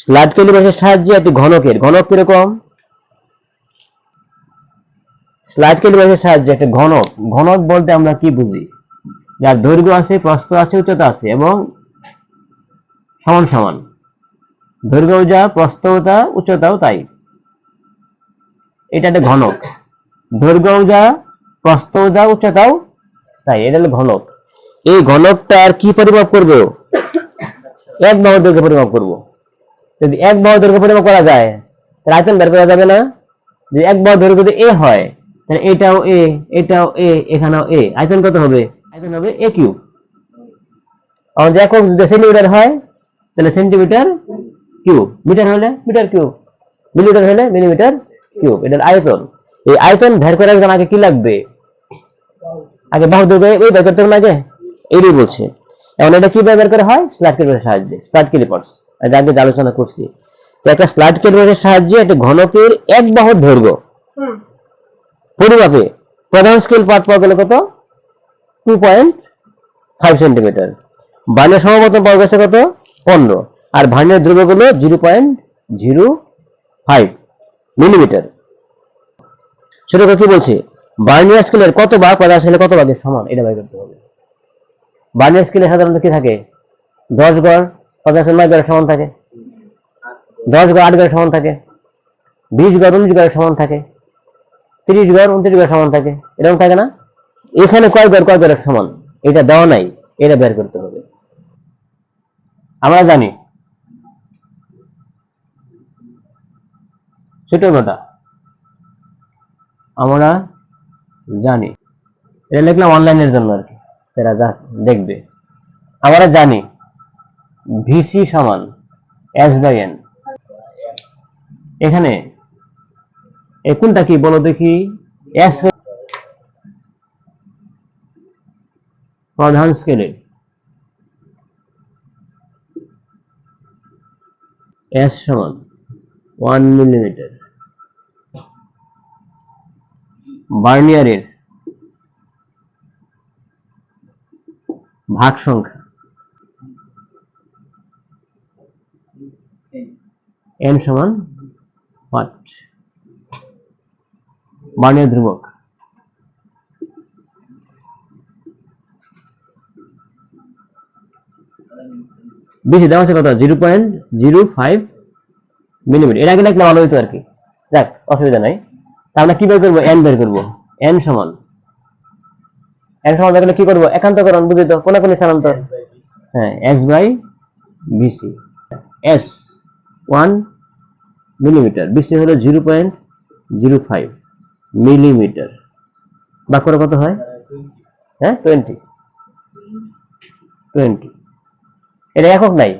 Slut ক্যালিপারের সাহায্যে একটি ঘনকের, ঘনক কীরকম? স্লাইড ক্যালিপারের সাহায্যে, একটা ঘনক। ঘনক বলতে আমরা কি বুঝি? যার দৈর্ঘ্য আছে, প্রস্থ আছে, উচ্চতা আছে এবং সমান সমান। দৈর্ঘ্য যা প্রস্থও যা উচ্চতাও তাই। এটা একটা ঘনক। দৈর্ঘ্য যা, প্রস্থ উচ্চতাও তাই। এটা হলো ঘনক। এই ঘনকটার কি পরিমাপ করব? এক বাহু দৈর্ঘ্য পরিমাপ করব। যদি এক বাহু দৈর্ঘ্য পরিমাপ করা যায়, তাহলে আয়তন বের করা যাবে না। যদি এক বাহু দৈর্ঘ্য যদি এ হয়, তাহলে এটাও এ এটাও এ এখানেও এ আয়তন কত হবে? আয়তন হবে এ কিউব। যে একক যদি সেন্টিমিটার হয়, তাহলে সেন্টিমিটার কিউব। মিটার হলে মিটার কিউব। মিলিমিটার হলে মিলিমিটার কিউব। এটার আয়তন। এই আয়তন বের করার জন্য আগে কি লাগবে? আগে বাহু দৈর্ঘ্য এই বের করতে হবে আগে? এইটাই বলছে। এখন এটা কীভাবে বের করা হয়? স্লাট ক্যালিপারের সাহায্যে। স্লাট ক্যালিপার্স আগে আগে আলোচনা করছি। তো একটা স্লাট ক্যালিপারের সাহায্যে একটা ঘনকের এক বাহুর দৈর্ঘ্য। পরিমাপে প্রধান স্কেল পাঠ পাওয়া গেল কত? টু পয়েন্ট ফাইভ সেন্টিমিটার বানের সমাপত পাওয়া গেছে কত? পনেরো। আর vernier দ্রব্যগুলো zero point zero five millimetre সেটা কি বলছে? বার্নিয়ার স্কেলের কত ভাগ? প্রধান স্কেলের কত ভাগের সমান? এটা বের করতে হবে। বার্নিয়ার স্কেলে সাধারণত কি থাকে? দশ গড় পঞ্চাশ নয় গড়ের সমান থাকে। দশ গড় আট গড়ের সমান থাকে। বিশ গড় উনিশ গড়ের সমান থাকে। তিরিশ গড় উনত্রিশ গড় সমান থাকে। এরকম থাকে না? এখানে কয় গড় কয় গড়ের সমান? এটা দেওয়া নাই। এটা বের করতে হবে। আমরা জানি। মোটা আমরা জানি। এটা লিখলাম অনলাইনের জন্য আর কি। যারা দেখবে। আমরা জানি। ভিসি সমান এস বাই এন। এখানে কোনটা কি বলো দেখি? এস প্রধান স্কেলের এস সমান ওয়ান মিলিমিটার। বার্নিয়ারের ভাগ সংখ্যা এন সমান হোয়াট বার্নিয়ার ধ্রুবক। বেশি দেওয়া আছে কত zero point zero five millimetre. এর আগে লিখলে ভালো হইতো আর কি। যাক অসুবিধা নাই। তা আমরা কি বের করব? এন বের করব। এন সমান। এন সমান করলে কি করব? একান্তকরণ বুঝি তো? কোন কোন স্থানান্তর। হ্যাঁ S by VC S one millimetre VC হলো zero point zero five millimetre. বাক করে কত হয়? হ্যাঁ টোয়েন্টি। টোয়েন্টি। এটা একক নাই।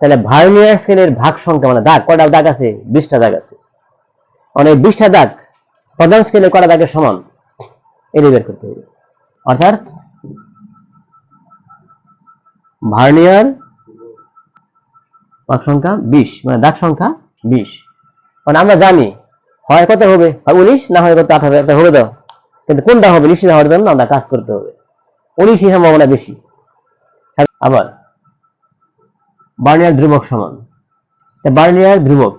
তাহলে ভার্নিয়ার স্কেলের ভাগ সংখ্যা মানে দাগ কটা দাগ আছে? বিশটা দাগ আছে। মানে বিশটা দাগ প্রধান স্কেলে কটা দাগের সমান? এটা বের করতে হবে। অর্থাৎ ভার্নিয়ার ভাগ সংখ্যা বিশ মানে দাগ সংখ্যা বিশ। মানে আমরা জানি হয় কত হবে? হয় উনিশ না হয় কত একটা হবে দাও। কিন্তু কোনটা হবে? নিশ্চিত হওয়ার জন্য আমরা কাজ করতে হবে। উনিশই সম্ভাবনা বেশি। আবার বার্নিয়ার ধ্রুবক সমান। বার্নিয়ার ধ্রুবক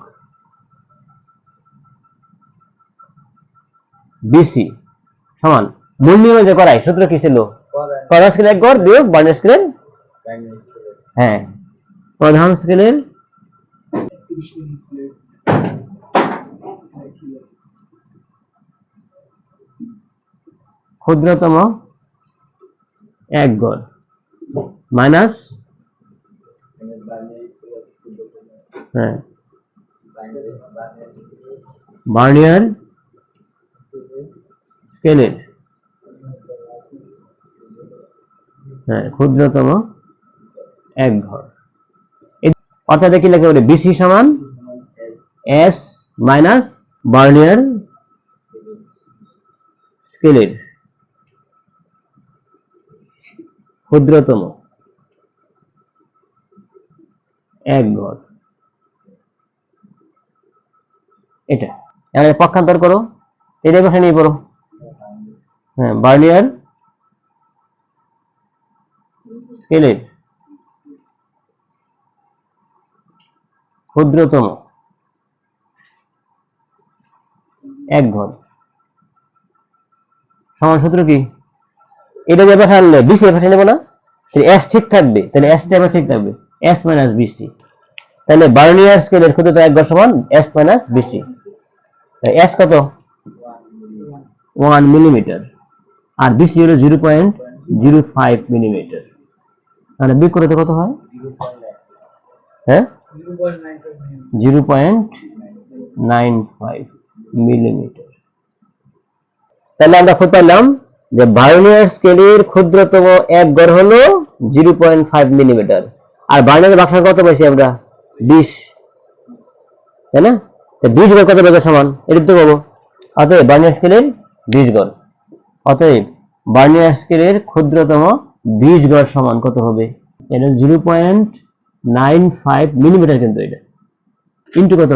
বিসি সমান। মূল নিয়মে যে করাই সূত্র কি ছিল? প্রধান স্কেলের গড় বিয়োগ বার্নিয়ার স্কেলের। হ্যাঁ। প্রধান স্কেলের ক্ষুদ্রতম এক গড় মাইনাস হ্যাঁ। বার্নিয়ার স্কেলের। হ্যাঁ ক্ষুদ্রতম এক ঘর। অর্থাৎ কি লেখা বলে বিসি সমান এস মাইনাস বার্নিয়ার স্কেলের ক্ষুদ্রতম। এক ঘর এটা। এর পক্ষান্তর করো। এটা বসে নিয়ে পড়ো? হ্যাঁ বার্নিয়ার স্কেলের। ক্ষুদ্রতম। এক ঘর। সমান সূত্র কি? এটা যে পাশে আনলে বিসি পাশে নেব না? তাহলে এস ঠিক থাকবে। তাহলে এস টা ঠিক থাকবে। এস মাইনাস বিসি তাহলে বার্নিয়ার স্কেলের ক্ষুদ্রতম এক ঘর সমান এস মাইনাস বিসি এস কত? ওয়ান মিলিমিটার আর বিসি হলো zero point zero five millimetre তাহলে করতে কত হয়? হ্যাঁ? Zero point nine five millimetre. তাহলে আমরা পেলাম যে বার্নিয়ার স্কেলের ক্ষুদ্রতম এক গড় হলো জিরো পয়েন্ট ফাইভ মিলিমিটার। আর বার্নিয়ার বাক্স কত পাইছি আমরা? বিশ। তাই না? বিশ গড় কত বেগের সমান? এটা তো পাবো। অতএব বার্নিয়ার স্কেলের বিশ গড়। অতএব বার্নিয়ার স্কেলের ক্ষুদ্রতম বিশ গড় সমান কত হবে? এটা zero point nine five millimetre কিন্তু এটা। ইন্টু কত?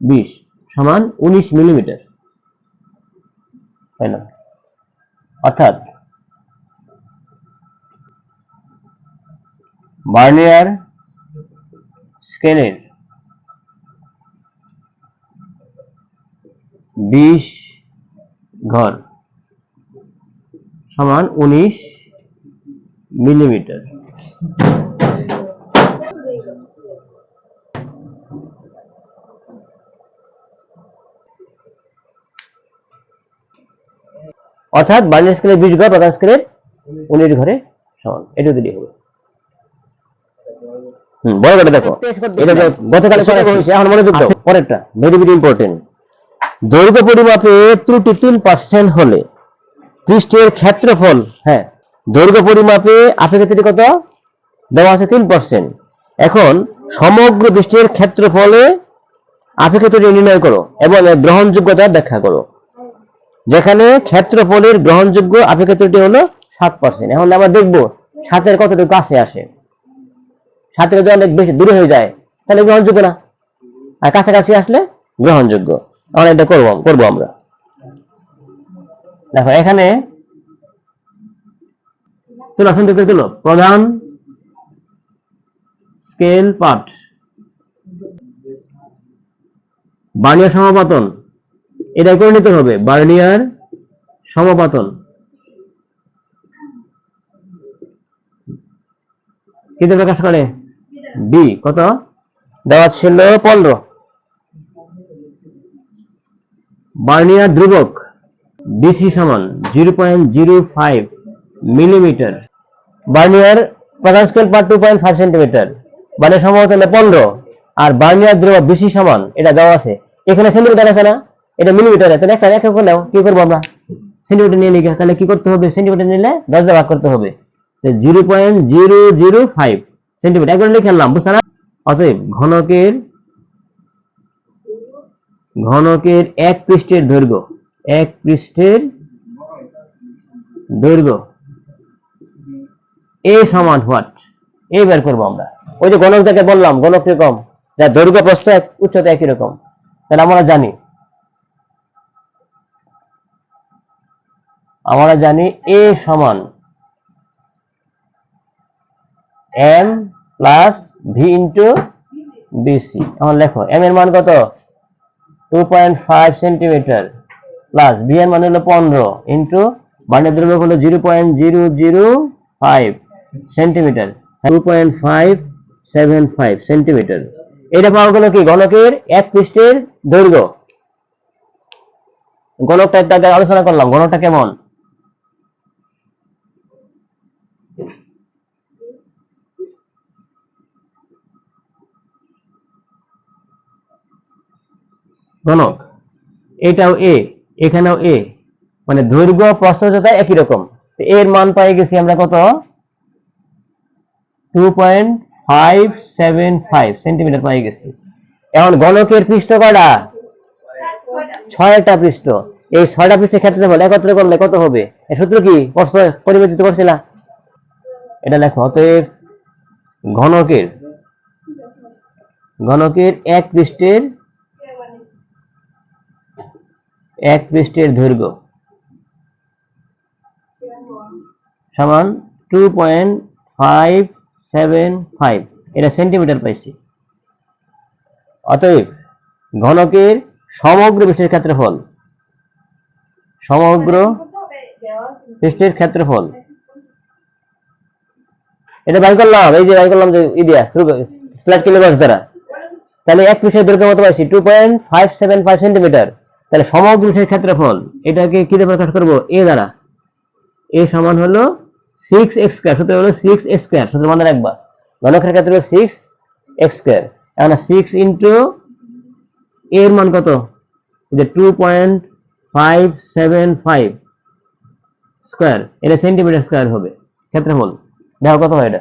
বিশ সমান উনিশ মিলিমিটার। তাই না? অর্থাৎ বার্নিয়ার স্কেলের বিশ ঘর সমান উনিশ মিলিমিটার। অর্থাৎ বার্নিয়ার স্কেলের বিশ ঘর প্রধান স্কেলের উনিশ ঘরে সমান। এটা দিলেই হবে। হুম বড় করে দেখো। এটা গতকালে এখন মনোযোগ দাও পরেরটা ভেরি ভেরি ইম্পর্টেন্ট দৈর্ঘ্য পরিমাপে ত্রুটি তিন পার্সেন্ট হলে পৃষ্ঠের ক্ষেত্রফল হ্যাঁ দৈর্ঘ্য পরিমাপে আপেক্ষিক কত? দেওয়া আছে তিন পার্সেন্ট এখন সমগ্র পৃষ্ঠের ক্ষেত্রফলে আপেক্ষিক নির্ণয় করো এবং গ্রহণযোগ্যতা ব্যাখ্যা করো। যেখানে ক্ষেত্রফলের গ্রহণযোগ্য আপেক্ষিকটি হলো সাত পার্সেন্ট এখন আমরা দেখব সাতের কতটুকু কাছে আসে। সাতের যদি অনেক বেশি দূরে হয়ে যায়, তাহলে গ্রহণযোগ্য না? আর কাছাকাছি আসলে গ্রহণযোগ্য। আমরা এটা করব করব আমরা। দেখো, এখানে প্রধান স্কেল পাঠ। বানীয় সমাপতন এটা করে নিতে হবে। বার্নিয়ার সমাপতন। কিতে প্রকাশ করে? বি কত? দেওয়া ছিল পনেরো। বার্নিয়ার ধ্রুবক। বিসি সমান zero point zero five millimetre vernier প্রধান scale per two point five centimetre মানে সম্ভবত পনেরো। আর বার্নিয়ার ধ্রুবক বিসি সমান, এটা দেওয়া আছে। এখানে সেন্টিমিটার আছে না? এটা মিলিমিটার আছে একটা এক করে নাও কি করব আমরা? সেন্টিমিটার নিয়ে লিখে তাহলে কি করতে হবে? সেন্টিমিটার নিলে দশ ভাগ করতে হবে। Zero point zero zero five centimetre একবার লিখে আনলাম, বুঝতে না অতএব ঘনকের ঘনকের এক পৃষ্ঠের দৈর্ঘ্য, এক পৃষ্ঠের দৈর্ঘ্য এ সমান হোয়াট এ বের করব আমরা। ওই যে গণক থেকে বললাম গণক কীরকম? যা দৈর্ঘ্য প্রস্থ এক, উচ্চতা একই রকম। তাহলে আমরা জানি আমরা জানি এ সমান M plus V into VC এখন লেখো এম এর মান কত? Two point five centimetre plus V এর মান হলো পনেরো ইন্টু বানের দ্রব্য হলো zero point zero zero five centimetre two point five seven five centimetre এটা পাওয়া গেল কি? গণকের এক পৃষ্ঠের দৈর্ঘ্য। গণকটা আলোচনা করলাম, গণকটা কেমন? গণক এটাও এ এখানেও এ মানে দৈর্ঘ্য প্রস্থতা একই রকম। এর মান পাই গেছি আমরা কত? টু পয়েন্ট সেন্টিমিটার পাই গেছি। এখন গণকের পৃষ্ঠ কয়টা? ছয়টা পৃষ্ঠ। এই ছয়টা পৃষ্ঠের ক্ষেত্রে বলে একত্রে করলে কত হবে? সূত্র কি? পরিবর্তিত করছিলা? এটা লেখো, অতএব ঘনকের ঘনকের এক পৃষ্ঠের এক পৃষ্ঠের দৈর্ঘ্য। সমান two point five seven five এটা সেন্টিমিটার পাইছি। অতএব ঘনকের সমগ্র পৃষ্ঠের ক্ষেত্রফল, সমগ্র পৃষ্ঠের ক্ষেত্রফল। এটা বাই করলাম, এই যে বাই করলাম যে ইডিয়া স্ল্যাট কিলোমিটার দ্বারা। তাহলে এক পৃষ্ঠের দৈর্ঘ্য কত পাইছি two point five seven five centimetre তাহলে সমগ্র পৃষ্ঠের ক্ষেত্রফল এটাকে কি দিয়ে প্রকাশ করব? এ দ্বারা। এ সমান হলো সিক্স এক্স স্কোয়ার সূত্র হলো সিক্স এক্স স্কোয়ার সূত্র মনে রাখবা ঘনকের ক্ষেত্রে হলো সিক্স এক্স স্কোয়ার এখন সিক্স ইন্টু এর মান কত? যে two point five seven five square এটা সেন্টিমিটার স্কোয়ার হবে ক্ষেত্রফল। দেখো কত হয় এটা।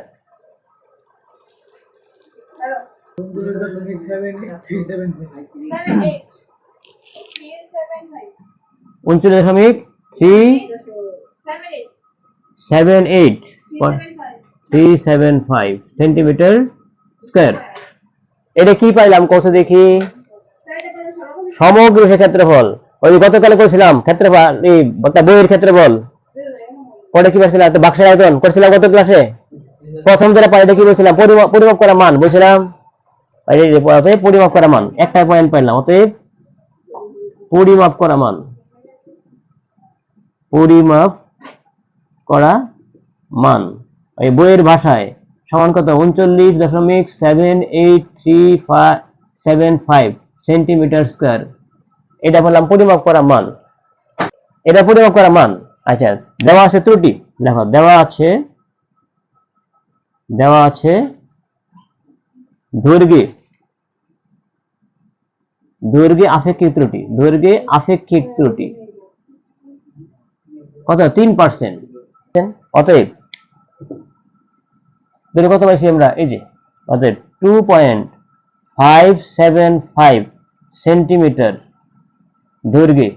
উনচল্লিশ দশমিক three seven eight three seven five centimetre square এটা কি পাইলাম? কত দেখি। সমগ্র ক্ষেত্রফল। ওই গতকালে করেছিলাম, ক্ষেত্রফল বইয়ের ক্ষেত্রফল। ওটা কি পাইছিলাম? বাক্সের আয়তন। করছিলাম গত ক্লাসে প্রথম যেটা পাই এটা কি বলছিলাম? পরিমাপ করা মান বলছিলাম। পরিমাপ করা মান। একটা পয়েন্ট পাইলাম, অতএব পরিমাপ করা মান। পরিমাপ করা মান। এই বইয়ের ভাষায় সমান কত? উনচল্লিশ দশমিক seven eight three seven five centimetre square এটা বললাম পরিমাপ করা মান। এটা পরিমাপ করা মান। আচ্ছা দেওয়া আছে ত্রুটি। দেখো, দেওয়া আছে দেওয়া আছে দৈর্ঘ্যে। দৈর্ঘ্যে আপেক্ষিক ত্রুটি? দৈর্ঘ্যে আপেক্ষিক ত্রুটি? কত? তিন পার্সেন্ট অতএব কত পাইছি আমরা? এই যে, অতএব two point five seven five centimetre দৈর্ঘ্যে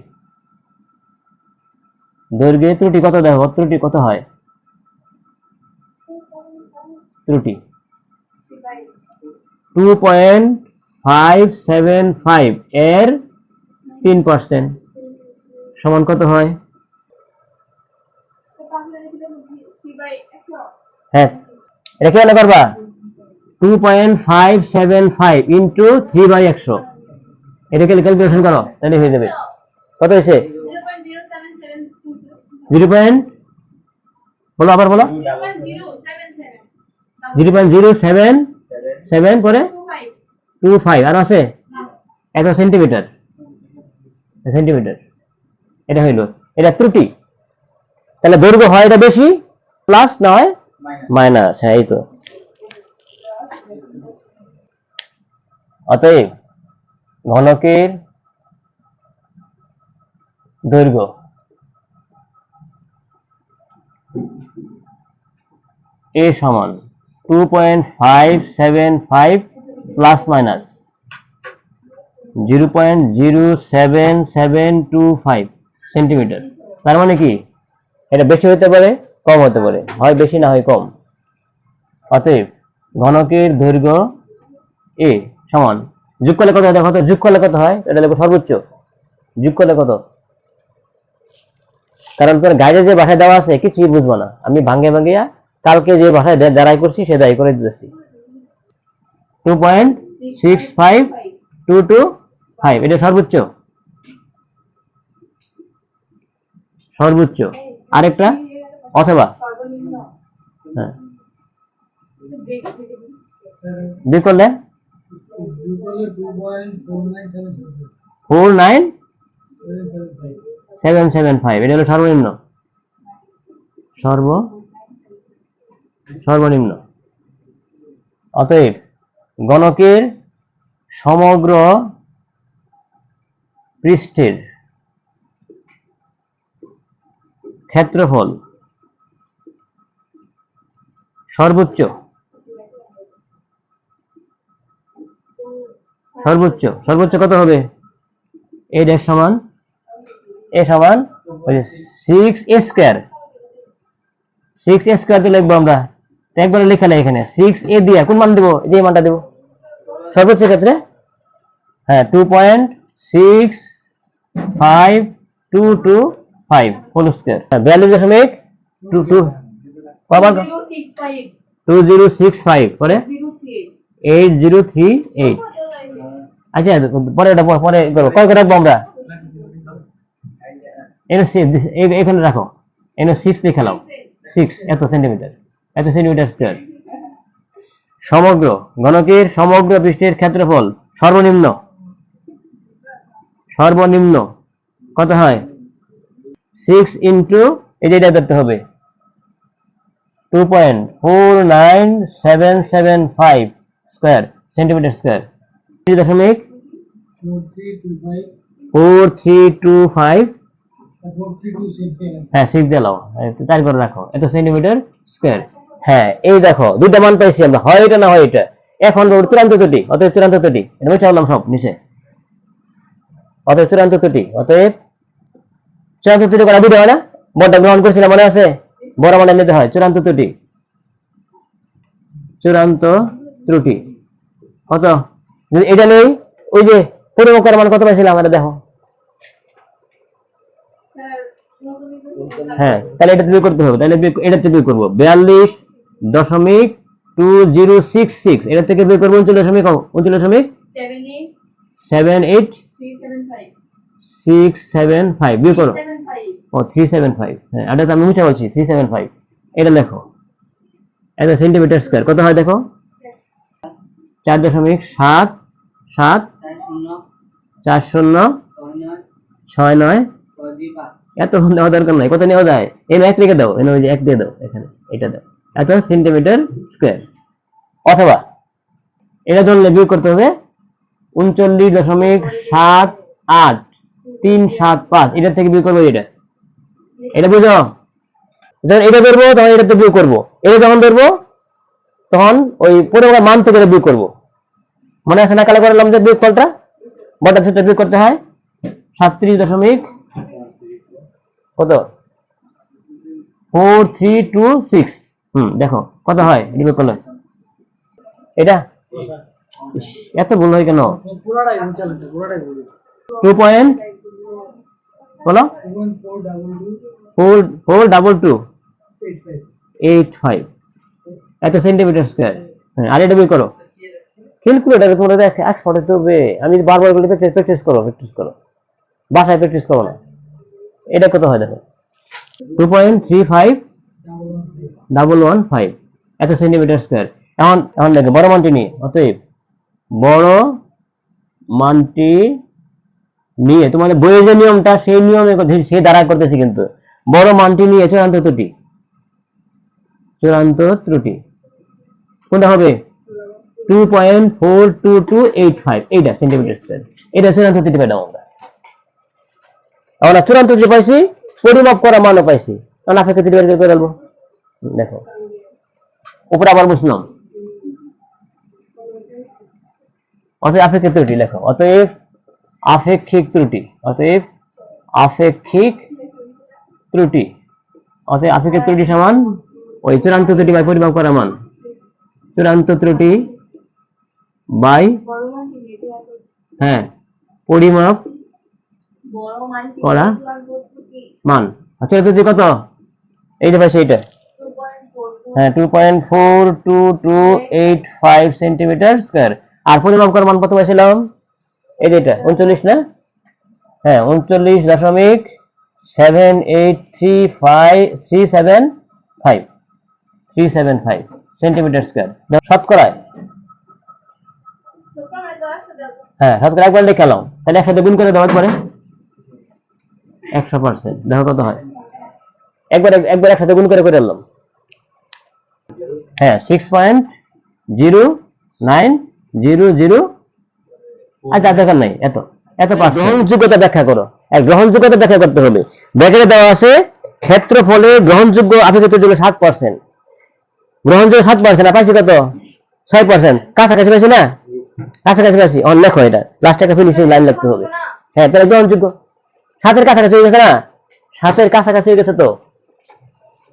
দৈর্ঘ্যে ত্রুটি কত দেখো? ত্রুটি কত হয়? ত্রুটি। Two point five seven five এর তিন পার্সেন্ট সমান কত হয়? হ্যাঁ। এটা কি মনে করবা? Two point five seven five into three by একশো এটাকে ক্যালকুলেশন করো? তাহলে হয়ে যাবে। কত হয়েছে? জিরো পয়েন্ট বলো আবার বলো। Zero point zero seven seven পরে টু ফাইভ আর আছে? এত সেন্টিমিটার সেন্টিমিটার এটা হইল। এটা ত্রুটি। তাহলে দৈর্ঘ্য হয় এটা বেশি প্লাস নয় মাইনাস হ্যাঁ এই তো। অতএব ঘনকের দৈর্ঘ্য। এ সমান two point five seven five plus minus zero point zero seven seven two five centimetre তার মানে কি? এটা বেশি হতে পারে, কম হতে পারে। হয় বেশি না হয় কম। অতএব ঘনকের দৈর্ঘ্য এ সমান। যোগ করলে কত দেখো তো, যোগ করলে কত হয়? এটা দেখো সর্বোচ্চ। যোগ করলে কত? কারণ তোর গাইডে যে ভাষায় দেওয়া আছে, কিছুই বুঝব না। আমি ভাঙ্গে ভাঙ্গিয়া কালকে যে দে- দাঁড়াই করছি, সে দাঁড়াই করে দিতেছি। Two point six five two two five এটা সর্বোচ্চ। সর্বোচ্চ। আরেকটা? অথবা? হ্যাঁ। দুই করলে? Four nine seven seven five এটা হলো সর্বনিম্ন। সর্ব সর্বনিম্ন। অতএব গণকের সমগ্র পৃষ্ঠের ক্ষেত্রফল সর্বোচ্চ। সর্বোচ্চ। সর্বোচ্চ কত হবে? এ ড্যাশ সমান এ সমান সিক্স স্কোয়ার সিক্স স্কোয়ার দিয়ে লিখব আমরা। তো একবারে লেখা নেই এখানে। সিক্স এ দিয়ে, কোন মান দেবো? যে মানটা দেবো। সর্বোচ্চ ক্ষেত্রে? হ্যাঁ two point six five two two five whole square বিয়াল্লিশ দশমিক টু টু আবার টু জিরো সিক্স ফাইভ পরে? এইট জিরো থ্রি এইট আচ্ছা পরে ওটা পরে- করব। কয় করে রাখব আমরা? এখানে রাখো। এনে সিক্স নাও। সিক্স এত সেন্টিমিটার এত সেন্টিমিটার স্কোয়ার সমগ্র ঘনকের সমগ্র পৃষ্ঠের ক্ষেত্রফল সর্বনিম্ন। সর্বনিম্ন। কত হয়? সিক্স ইন্টু এটা ধরতে হবে। Two point four nine seven seven five square centimetre square দশমিক? ফোর থ্রি টু ফাইভ হ্যাঁ সিক্স দিয়ে লাও চার করে রাখো। এত সেন্টিমিটার স্কোয়ার হ্যাঁ এই দেখো, দুইটা মান পাইছি আমরা। হয় এটা না হয় এটা? এখন চূড়ান্ত ত্রুটি, অতএব চূড়ান্ত ত্রুটি। এটা বললাম সব, নিচে। অতএব চূড়ান্ত ত্রুটি, অতএব চূড়ান্ত ত্রুটি করা দিতে হয় না? বড়টা গ্রহণ করছিলাম মনে আছে? বড় মানে নিতে হয়, চূড়ান্ত ত্রুটি। চূড়ান্ত ত্রুটি। কত? যদি এটা নেই, ওই যে পরিমাপ করার মান কত পাইছিলাম? আমরা দেখো। হ্যাঁ তাহলে এটা বিয়োগ করতে হবে, তাহলে এটা বিয়োগ করব। বিয়াল্লিশ দশমিক টু জিরো সিক্স সিক্স এটা থেকে বিয়োগ করব উনচল্লিশ দশমিক উনচল্লিশ দশমিক seven eight six seven five বিয়োগ করো। ও থ্রি সেভেন ফাইভ হ্যাঁ এটা আমি বলছি থ্রি সেভেন ফাইভ এটা লেখো। এটা সেন্টিমিটার স্কোয়ার কত হয় দেখো? চার দশমিক সাত সাত চার শূন্য ছয় নয় এত নেওয়া দরকার নাই। কত নেওয়া যায়? এনে এক লিখে দাও। এনে ওই যে এক দিয়ে দাও এখানে। এটা দাও। এত সেন্টিমিটার স্কোয়ার অথবা এটা ধরলে বিয়োগ করতে হবে উনচল্লিশ দশমিক সাত আট, তিন সাত পাঁচ, এটার থেকে বিয়োগ করব এটা এটা বুঝো? যখন এটা ধরবো, তখন এটাতে বিয়োগ করব। এটা যখন ধরবো, তখন ওই পুরো মান থেকে এটা বিয়োগ করব। মনে আছে না কালো করলাম যে বিয়োগ ফলটা? বটার সাথে বিয়োগ করতে হয় সাতত্রিশ দশমিক কত? ফোর থ্রি টু সিক্স হুম, দেখো কত হয় বিয়োগ করলে এটা? এত ভুল হয় কেন? টু পয়েন্ট বলো। Four four double two eight five এত সেন্টিমিটার স্কোয়ার আর এটা বের করো। ক্যালকুলেটার তোমরা দেখ এক্সপার্ট হতে হবে আমি বারবার বলি প্র্যাকটিস প্র্যাকটিস করো প্র্যাকটিস করো। বাসায় প্র্যাকটিস করো না। এটা কত হয়, দেখো। Two point three five double one five এত সেন্টিমিটার স্কোয়ার এখন এখন দেখো, বড় মানটি নিয়ে, অতএব বড় মানটি নিয়ে তোমাদের বইয়ের যে নিয়মটা, সেই নিয়মে সেই দ্বারা করতেছি কিন্তু। বড় মানটি নিয়ে চূড়ান্ত ত্রুটি। চূড়ান্ত ত্রুটি। কোনটা হবে? Two point four two two eight five এইটা সেন্টিমিটার স্কোয়ার এটা চূড়ান্ত ত্রুটি পেলাম আমরা। আমরা চূড়ান্ত ত্রুটি পাইছি, পরিমাপ করা মানও পাইছি। এখন আপেক্ষিক ত্রুটি বের করে ফেলব। দেখো। উপরে আবার বসলাম। অতএব আপেক্ষিক ত্রুটি, লেখো। অতএব আপেক্ষিক ত্রুটি, অতএব আপেক্ষিক ত্রুটি। অতএব আপেক্ষিক ত্রুটি সমান ওই চূড়ান্ত ত্রুটি বাই পরিমাপ করা মান। চূড়ান্ত ত্রুটি বাই হ্যাঁ পরিমাপ করা। মান। আচ্ছা ত্রুটি কত? এইটা পাইছে এইটা হ্যাঁ two point four two two eight five centimetre square আর পরিমাপ করার মান কত এই যে এটা, উনচল্লিশ না? হ্যাঁ উনচল্লিশ দশমিক seven eight three five three seven five three seven five centimetre square শতকরায়? হ্যাঁ শতকরা একবার দেখালাম তাহলে একসাথে গুণ করে দেওয়ার পরে একশো পার্সেন্ট দেখো কত হয়। একবার একবার একসাথে গুণ করে করে আনলাম হ্যাঁ six point zero nine zero zero আচ্ছা দরকার নাই এত এত গ্রহণযোগ্যতা ব্যাখ্যা করো। গ্রহণযোগ্যতা ব্যাখ্যা করতে হবে। ব্যাখ্যাটা দেওয়া আছে ক্ষেত্রফলে গ্রহণযোগ্য আপেক্ষিক যোগ্য সাত পার্সেন্ট গ্রহণযোগ্য সাত পার্সেন্ট আর পাইছি কত? ছয় পার্সেন্ট কাছাকাছি পাইছি না? কাছাকাছি পাইছি। অন লেখো এটা। লাস্ট একটা ফিনিশিং লাইন লিখতে হবে। হ্যাঁ তাহলে গ্রহণযোগ্য। সাতের কাছাকাছি হয়ে গেছে না? সাতের কাছাকাছি হয়ে গেছে তো?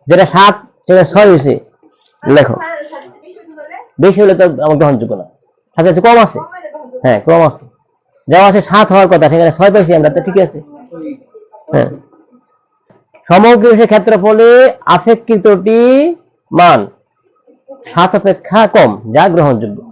যেটা সাত সেটা ছয় হয়েছে। লেখো। বেশি হলে তো আমার গ্রহণযোগ্য না। সাথে আছে কম আছে। হ্যাঁ কম আছে। যেমন আছে, সাত হওয়ার কথা, সেখানে ছয় পাইছি আমরা তো ঠিক আছে। হ্যাঁ। সমগ্র সে ক্ষেত্রফলে আপেক্ষিতটি মান। সাত অপেক্ষা কম, যা গ্রহণযোগ্য।